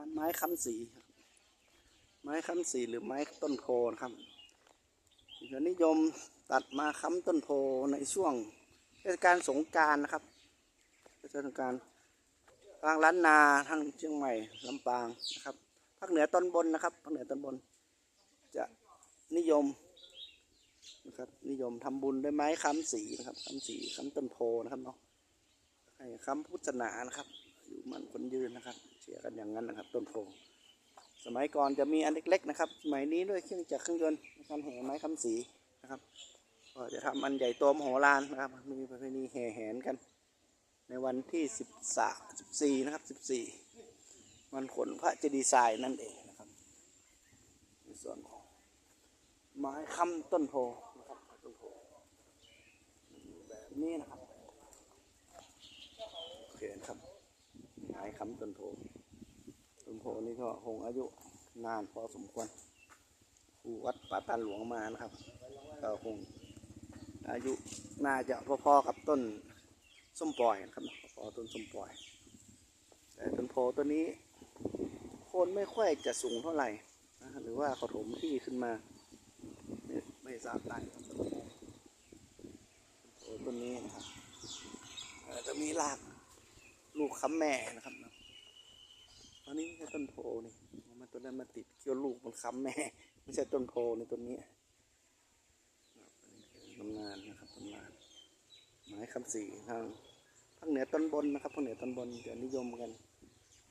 านไม้ค้ำสีครับ ไม้ค้ำสีหรือไม้ต้นโพนะครับจะนิยมตัดมาค้ำต้นโพในช่วงเทศกาลสงการนะครับเทศกาลทางล้านนาทางเชียงใหม่ลำปางนะครับภาคเหนือตอนบนนะครับภาคเหนือตอนบน จะนิยมนะครับนิยมทำบุญด้วยไม้ค้ำสีนะครับค้ำสีค้ำต้นโพนะครับเนาะให้ค้ำพุทธนานะครับ อยู่มันคนยืนนะครับ เชื่อกันอย่างนั้นนะครับ ต้นโพสมัยก่อนจะมีอันเล็ก ๆ นะครับ สมัยนี้ด้วยเครื่องจักรเครื่องยนต์การแห่ไม้ค้ำสีนะครับก็จะทำอันใหญ่โตมโหฬารนะครับ มีประเพณีแห่แหนกัน ในวันที่สิบสามสิบสี่นะครับสิบสี่วันขนพระเจดีย์ทรายนั่นเองนะครับในส่วนของไม้ค้ำต้นโพนะครับต้นโพแบบนี้นะครับ โอเคนะครับไม้ ค้ำต้นโพต้นโพนี่ก็คงอายุนานพอสมควรครูวัดป่าตานหลวงมานะครับก็คงอายุน่าจะพอๆกับต้นส้มปล่อยนะครับพอต้นส้มปล่อย แต่ต้นโพต้นนี้คนไม่ค่อยจะสูงเท่าไหร่หรือว่าเขาถมที่ขึ้นมา ไม่ทราบได้ต้นนี้นะครับจะมีรากลูกค้ำแม่นะครับ อนนี้ไม่ใช่ต้นโพนี่มันต้นนั้นมาติดเกี่ยวลูกมันค้ำแม่ไม่ใช่ต้นโพในต้นนี้นนี้คือตำนานนะครับตำนานไม้คำสีทางภาคเหนือต้นบนนะครับภาคเหนือต้นบนจะนิยมกัน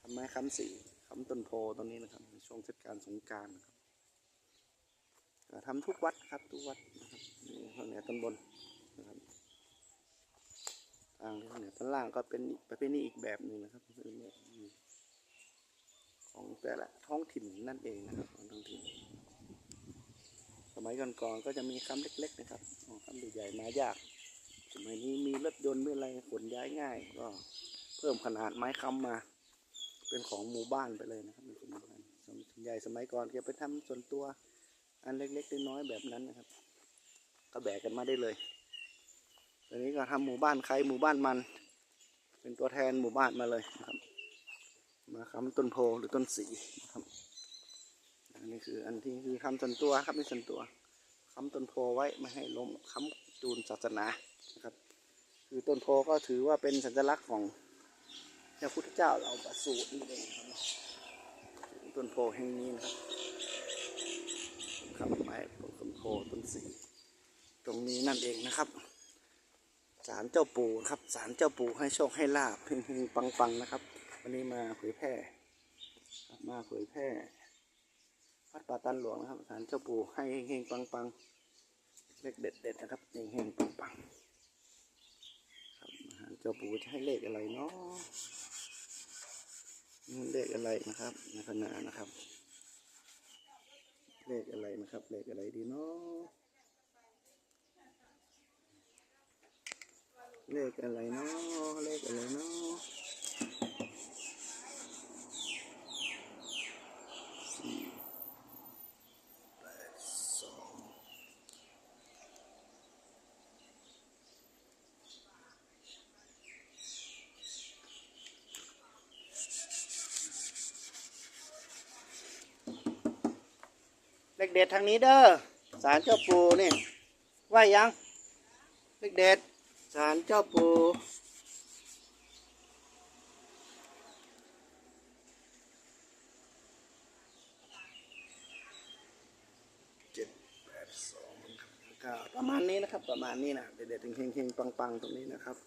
ทำไม้คำสีคำต้นโพต้นนี้นะครับในช่วงเทศกาลสงกรารนะครับทำทุกวัดครับทุกวัดนะครับภาคเหนือต้นบนนะครับทางที่เหนือตอนล่างก็เป็นประเพณีอีกแบบหนึ่งนะครับ แต่ละท้องถิ่นนั่นเองนะครับของท้องถิ่น สมัยก่อนๆก็จะมีคำเล็ก ๆ นะครับอ๋อคำใหญ่ๆมายาก สมัยนี้มีรถยนต์มีอะไรขนย้ายง่าย ก็เพิ่มขนาดไม้คำมา เป็นของหมู่บ้านไปเลยนะครับเป็นของหมู่บ้านใหญ่สมัยก่อนแกไปทำส่วนตัว อันเล็กๆน้อยๆแบบนั้นนะครับ ก็แบกกันมาได้เลยตอนนี้ก็ทำหมู่บ้านใครหมู่บ้านมัน เป็นตัวแทนหมู่บ้านมาเลยครับ มาค้ำต้นโพหรือต้นสีนะครับอันนี้คืออันที่คือทำส่วนตัวครับนี่ส่วนตัวค้ำต้นโพไว้ไม่ให้ล้มค้ำจูนศาสนานะครับ คือต้นโพก็ถือว่าเป็นสัญลักษณ์ของพระพุทธเจ้าเราประสูตินี่เองครับต้นโพแห่งนี้นะครับครับไม้ต้นโพต้นสีตรงนี้นั่นเองนะครับศาลเจ้าปู่ครับศาลเจ้าปู่ให้โชคให้ลาบเฮงๆปังๆนะครับ วันนี้มาเผยแพร่มาเผยแพร่วัดป่าตันหลวงนะครับศาลเจ้าปู่ให้เฮงๆปังเลขเด็ดๆนะครับเฮงๆปังๆครับศาลเจ้าปู่จะให้เลขอะไรเนาะเลขอะไรนะครับในขณะนะครับ เลขอะไรนะครับ เลขอะไรดีเนาะเลขอะไรเนาะเลขอะไรเนาะสี่แปดสอง เลขเด็ดทางนี้เด้อสารเจ้าปูนี่ไหวยังเลขเด็ดศาลเจ้าปูเจ็ดแปดสองครับประมาณนี้นะครับ ประมาณนี้นะเด็ดๆเฮงๆปังๆ ตรงนี้นะครับ